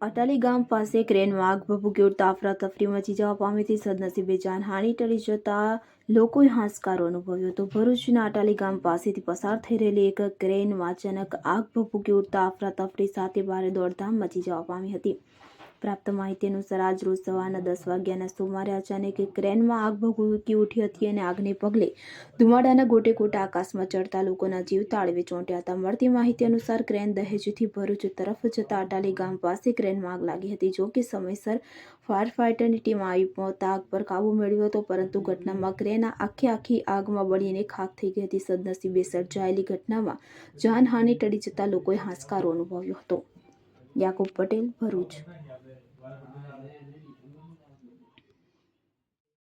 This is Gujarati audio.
અટાલી ગામ પાસે ક્રેનમાં આગ ભભૂકી ઉડતા અફરાતફરી મચી જવા પામી હતી સદનસીબે જાનહાની ટળી જતા લોકોએ હાંસકારો અનુભવ્યો હતો. ભરૂચના અટાલી ગામ પાસેથી પસાર થઈ રહેલી એક ક્રેનમાં અચાનક આગ ભભૂકી ઉડતા અફરાતફરી સાથે ભારે દોડધામ મચી જવા પામી હતી. પ્રાપ્ત માહિતી અનુસાર આજ રોજ સવારના દસ વાગ્યાના સુમારે અચાનક એક ક્રેનમાં આગ ભભૂકી ઉઠી હતી અને આગને પગલે ધુમાડાના ગોટે ગોટા આકાશમાં ચડતા લોકોના જીવ તાળવે ચોંટ્યા હતા. મળતી માહિતી અનુસાર ક્રેન દહેજથી ભરૂચ તરફ જતા અટાલી ગામ પાસે ક્રેનમાં આગ લાગી હતી. જો કે સમયસર ફાયર ફાઇટરની ટીમ આવી પહોંચતા આગ પર કાબુ મેળવ્યો હતો, પરંતુ ઘટનામાં ક્રેન આખી આખી આગમાં બળીને ખાખ થઈ ગઈ હતી. સદનસીબે સર્જાયેલી ઘટનામાં જાનહાનિ ટળી જતા લોકોએ હાશકારો અનુભવ્યો હતો. યાકુબ પટેલ, ભરૂચ.